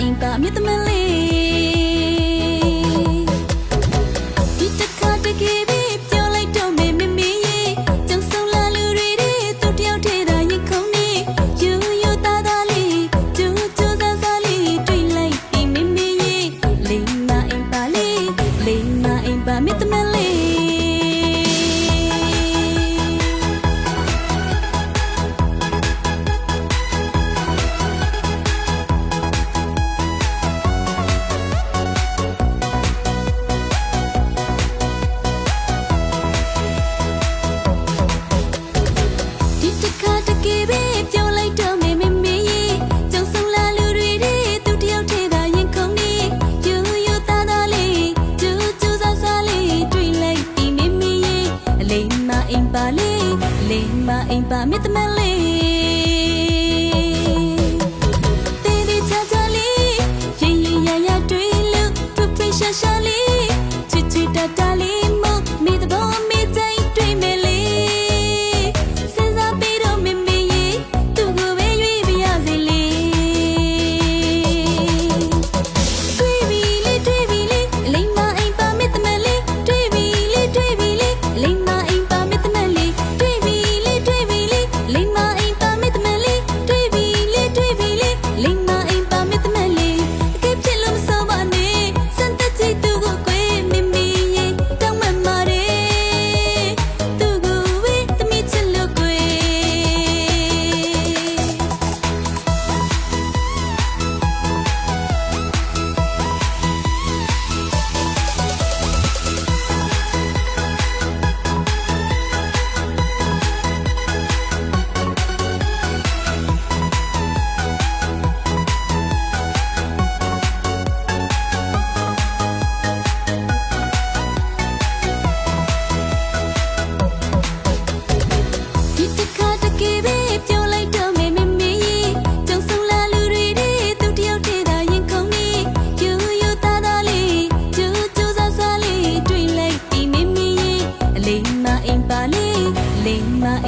အိမ်ကမြစ်သမင်းလေး မအိမ်ပါမြစ်တမန်လေးတေးသေးချာချာလေးရင်ရင်ရရတွေ့လို့တွေ့တွေ့ရှာရှာလေးချစ်ချစ်တတလေး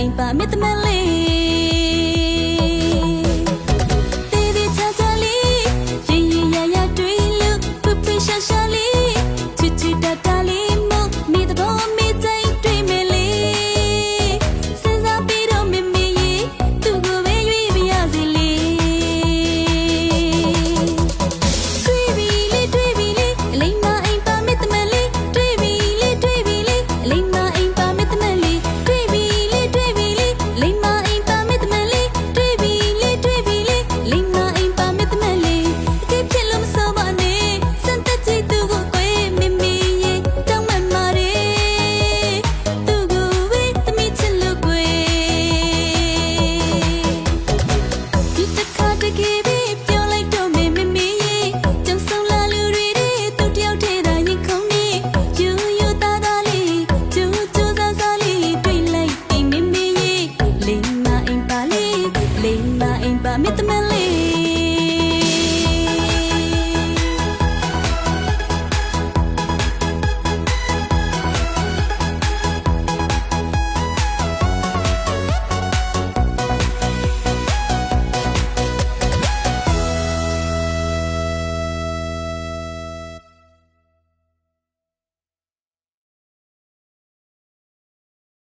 အိမ်ပါမေတ္တာ